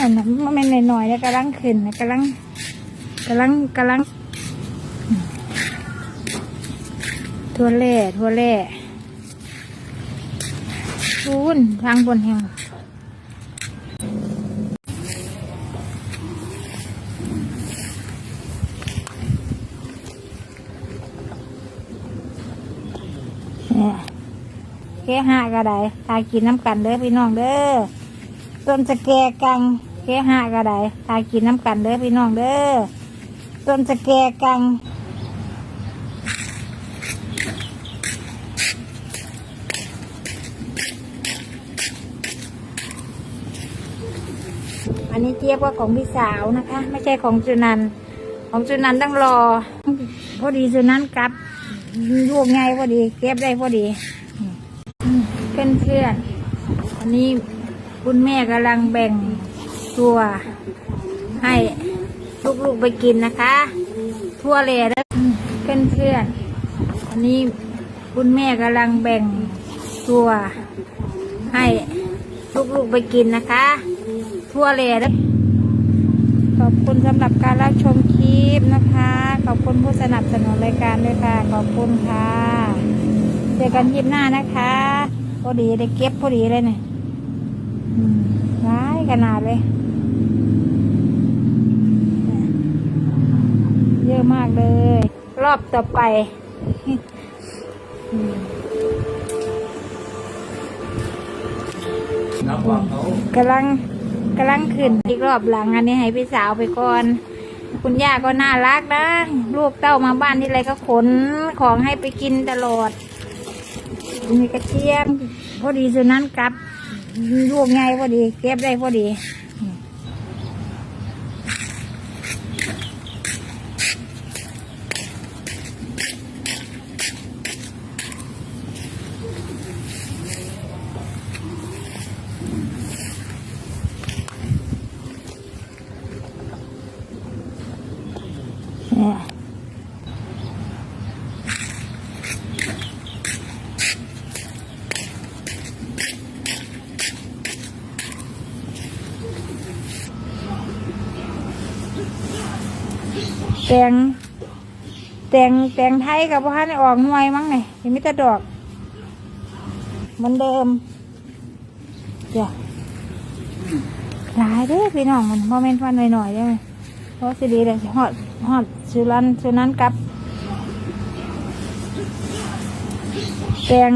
อันนั้นมันนหน่อยๆแล้วกำลังขึ้นกำลังกำลังกำลังทัวเล่ทัวเล่ทูนทางบนแห่งเนี่ยแก้ห้าก็ได้ทากินน้ำกันเด้อพี่น้องเด้อ ต้นสะแกกังแกหากระไดทากินน้ำกันเด้อพี่น้องเด้อต้นสะแกกังอันนี้เจี๊ยบว่าของพี่สาวนะคะ ไม่ใช่ของจุนัน ของจุนันต้องรอ พอดีจุนันกลับลูกไงพอดีเก็บได้พอดีเพื่อนเพื่อนอันนี้ คุณแม่กำลังแบ่งตัวให้ลูกๆไปกินนะคะทั่วเลยแล้วเพื่อนเพื่อนๆอันนี้คุณแม่กำลังแบ่งตัวให้ลูกๆไปกินนะคะทั่วเลยแล้วขอบคุณสำหรับการรับชมคลิปนะคะ ขอบคุณผู้สนับสนุนรายการด้วยค่ะ ขอบคุณค่ะ เจอกันคลิปหน้านะคะ พอดีได้เก็บพอดีเลยเนี่ย ร้ายขนาดเลย เยอะมากเลย รอบต่อไปอืมนับว่าเขากำลังกำลังขึ้นอีกรอบหลังอันนี้ให้พี่สาวไปก่อน คุณย่าก็น่ารักนะลูกเต้ามาบ้านที่ไรก็ขนของให้ไปกินตลอดมีกระเทียมพอดีสุนั้นกลับ ลูกไงพอดี เก็บได้พอดี ตงแตงแตงไทยกับพ่อให้ออกหน่วยมั้งไงยังไม่แต่ดอกเหมือนเดิมเดี๋ยวหลายเด้อพี่น้องมันโมเมนต์ฟันหน่อยๆได้ไหมเพราะสิดีเลยฮอดฮอดสุรันสุนันกับแตง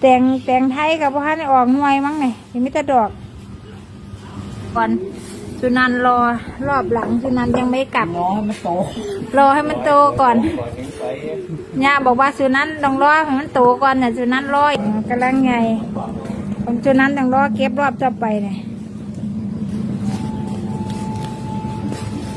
แตงแตงไทยกับพ่อให้ออกหน่วยมั้งไงยังไม่แต่ดอกก่อน สุนันรอรอบหลังสุนันยังไม่กลับน้อยมันโต รอให้มันโตก่อนก่อนยังไปย่าบอกว่าสุนันต้องรอให้มันโตก่อนเนี่ยสุนันรอยกำลังไงของสุนันต้องรอเก็บรอบต่อไปเนี่ย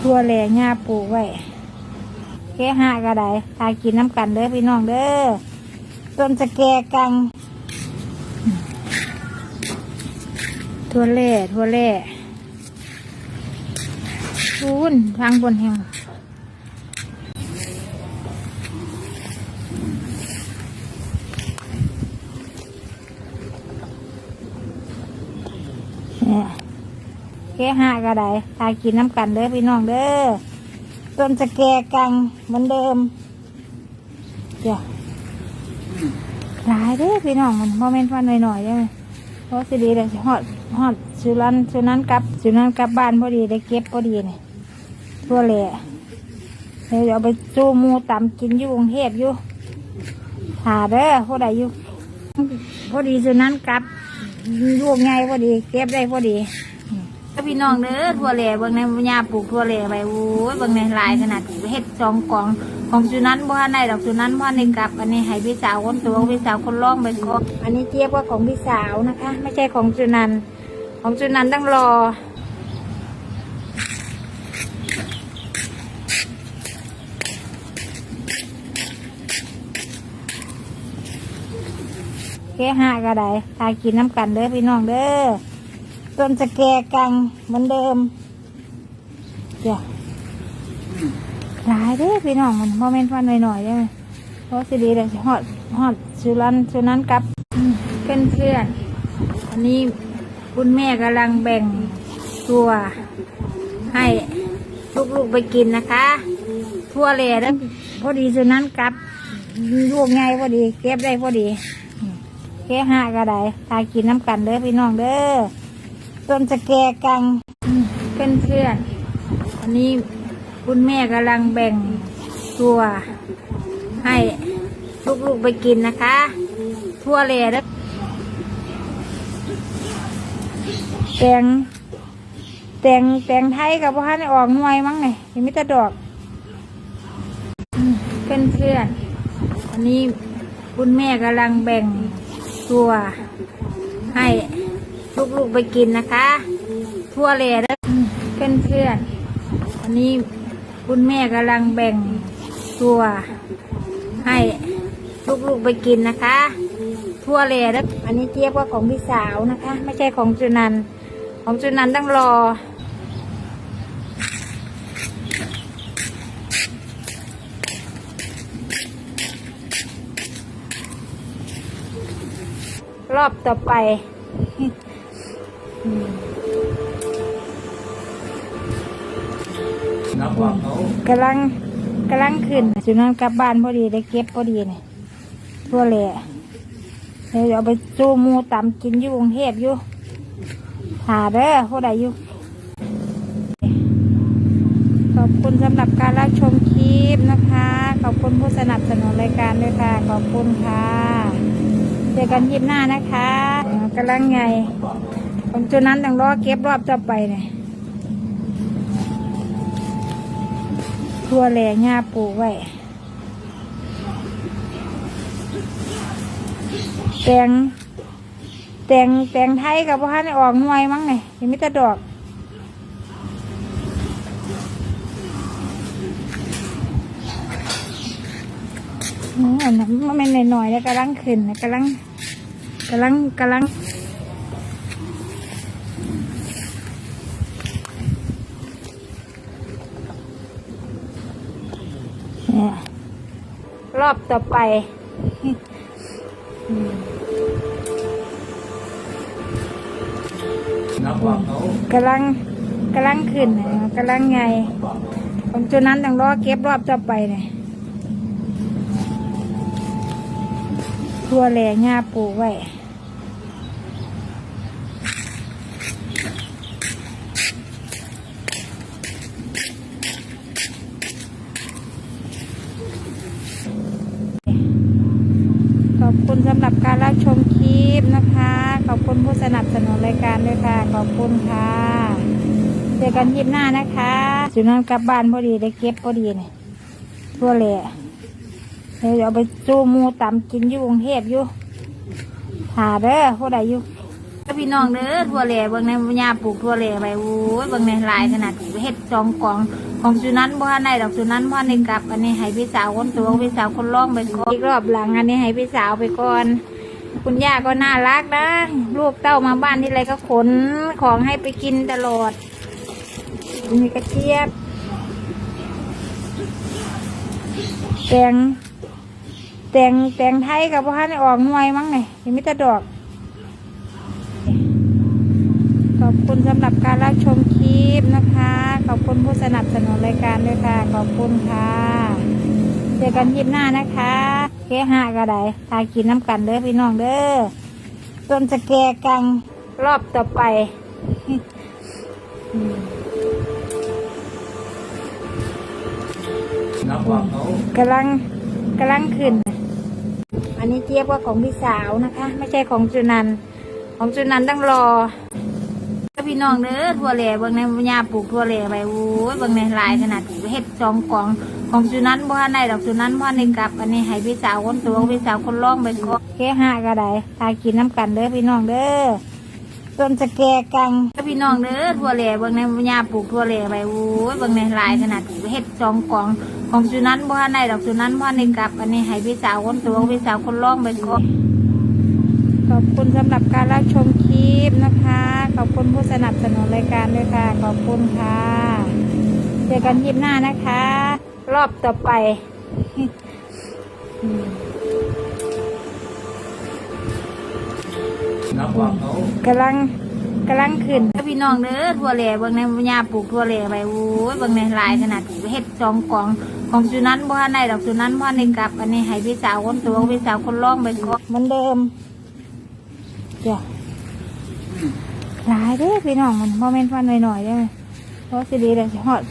ทั่วแหล่ย่าปลูกไว้แค่ห้าก็ได้ทากินน้ำกันเด้อพี่น้องเด้อต้นสะแกกังทั่วแหล่ทั่วแหล่ ทูนทางบนแห่งเนี่ยแค่ห้าก็ได้ทากินน้ำกันเด้อพี่น้องเด้อต้นสะแกกังเหมือนเดิมเดี๋ยวหลายเด้อพี่น้องมันโมเมนต์ฟันหน่อยๆได้ไหมเพราะสิดีเลยฮอด ฮอดสุรันสุนั้นกลับสุนั้นกลับบ้านพอดีได้เก็บพอดีเนี่ยทั่วเลยเดี๋ยวเอาไปจูมูตำกินอยู่กรุงเทพอยู่หาเด้อพอใดอยู่พอดีสุนั้นกลับลูกไงพอดี เก็บได้พอดีก็พี่น้องเด้อทั่วเหล่เบางในยาปลูกทั่วเหล่ไปโอ้ยเบางในลายขนาดเฮ็ดสองกล่องของสุนันบ่ทันได้ดอกสุนันบ่ทันได้กลับ อันนี้ให้พี่สาวคนตัวพี่สาวคนร้องไปก่อนอันนี้เจี๊ยบว่าของพี่สาวนะคะ ไม่ใช่ของสุนัน ของสุนันต้องรอ แค่ห้าก็ได้ทากินน้ำกันเด้อพี่น้องเด้อต้นสะแกกังเหมือนเดิมเดี๋ยวหลายเด้อพี่น้องมันโมเมนต์ฟันหน่อยๆได้ไหมเพราะสิดีเลยฮอดฮอดสุรันสุนั้นกับเพื่อนเพื่อนอันนี้ คุณแม่กำลังแบ่งตัว ให้ลูกๆไปกินนะคะ ทั่วเลยแล้วพอดีสุนั้นกลับลูกไงพอดี เก็บได้พอดีแค่ห้าก็ได้ทากินน้ำกันเด้อพี่น้องเด้อต้นสะแกกังเป็นเพื่อนอันนี้คุณแม่กำลังแบ่งตัว ให้ลูกๆไปกินนะคะ ทั่วเลยแล้ แตงแตงแตงไทยกับพ่อให้ออกหน่วยมั้งเนี่ยยังไม่ต่ดอกอืมเป็นเพื่อนอันนี้คุณแม่กำลังแบ่งตัวให้ลูกๆไปกินนะคะ ทั่วเลยแล้วอืมเป็นเพื่อนอันนี้คุณแม่กำลังแบ่งตัวให้ลูกๆไปกินนะคะ ทั่วเลยแล้วอันนี้เจี๊ยบว่าของพี่สาวนะคะ ไม่ใช่ของจุนันท์ ของจุนันต้องรอ รอบต่อไปกำลังกำลังขึ้นจุนันกลับบ้านพอดีได้เก็บพอดีเนี่ยทั่วเลยเดี๋ยวเอาไปจูหมูตำกินอยู่กรุงเทพอยู่ หาเด้อผู้ใดอยู่ขอบคุณสำหรับการรับชมคลิปนะคะ ขอบคุณผู้สนับสนุนรายการด้วยค่ะ ขอบคุณค่ะ เจอกันคลิปหน้านะคะกำลังไงผมจุนั้นต้องรอเก็บรอบต่อไปเนี่ยทั่วแหล่หญ้าปลูกไว้แตง แตงแตงไทยกับพ่อให้ออกหน่วยมั้งเนี่ยยังไม่ต่ดอกอันนั้นมันเป็นหน่อยๆแล้วกำลังขึ้นนะกำลังกำลังกำลังรอบต่อไป กำลังกำลังขึ้นนะกำลังไงผมจุนั้นต้องรอเก็บรอบต่อไปเนี่ยทั่วแหล่หญ้าปลูกไว้ขอบคุณสำหรับการรับชมคลิปนะคะ อบคุณผู้สนับสนุนรายการด้วยค่ะ ขอบคุณค่ะเจอกันคลิปหน้านะคะสุนันกลับบ้านพอดีได้เก็บพอดีเนี่ยทั่วเลยเดี๋ยวเอาไปจูหมูตำกินอยู่กรุงเทพอยู่หาเด้อผู้ใดอยู่ก็พี่น้องเด้อทั่วเลยเบางในหญ้าปลูกทั่วเลยไปโอ้ยเบางในลายขนาดเฮ็ดจองกล่องของสุนันท์บ่ทันได้ดอกสุนันท์บ่ทันได้กลับ อันนี้ให้พี่สาวคนตัวพี่สาวคนร้องไปก่อนอีกรอบหลังอันนี้ให้พี่สาวไปก่อน คุณย่าก็น่ารักนะลูกเต้ามาบ้านที่ไรก็ขนของให้ไปกินตลอด มีกระเจี๊ยบ แตง แตงแตงไทยกับพ่อให้ออกหน่วยมั้งเนี่ยยังไม่ต่ดอก ขอบคุณสำหรับการรับชมคลิปนะคะ ขอบคุณผู้สนับสนุนรายการด้วยค่ะ ขอบคุณค่ะ เจอกันคลิปหน้านะคะแค่ห้าก็ได้ทากินน้ำกันเด้อพี่น้องเด้อต้นสะแกกังรอบต่อไปอืมนับว่าเขากำลังกำลังขึ้น อันนี้เจี๊ยบว่าของพี่สาวนะคะ ไม่ใช่ของจุนัน ของจุนันต้องรอก็พี่น้องเด้อทั่วเลยเบางในหญ้าปลูกทั่วเลยไปโอ้ยบางในลายขนาดเฮ็ดจองกล่อง ของจุนันท์บ่ทันได้ดอกจุนันท์บ่ทันได้กลับ อันนี้ให้พี่สาวคนตัวพี่สาวคนร้องไปก่อนแค่ห้าก็ได้ทากินน้ำกันเด้อพี่น้องเด้อต้นสะแกกังก็พี่น้องเด้อทั่วเลยเบางในหญ้าปลูกทั่วเลยไปโอ้ยเบางในลายขนาดเฮ็ดจองกล่องของสุนันท์บ่ทันได้ดอกสุนันท์บ่ทันได้กลับ อันนี้ให้พี่สาวคนตัวพี่สาวคนร้องไปก่อนขอบคุณสำหรับการรับชมคลิปนะคะ ขอบคุณผู้สนับสนุนรายการด้วยค่ะ ขอบคุณค่ะ เจอกันคลิปหน้านะคะ รอบต่อไปอืมนับว่าเขากำลังกกำลังขึ้นพี่น้องเด้อทั่วแหล่เบิ่งในยาปลูกทั่วแหล่ไปโอ้ยเบิ่งในหลายขนาดเฮ็ดสองกล่องของสุนันบ่ทันได้ดอกสุนันบ่ทันได้กลับ อันนี้ให้พี่สาวคนโตัวพี่สาวคนร้องไปก่อนเหมือนเดิมเดี๋ยวหลายเด้อพี่น้องมันบ่แม่นฟันหน่อยๆเด้อเพราะสิดีเลยสิฮอด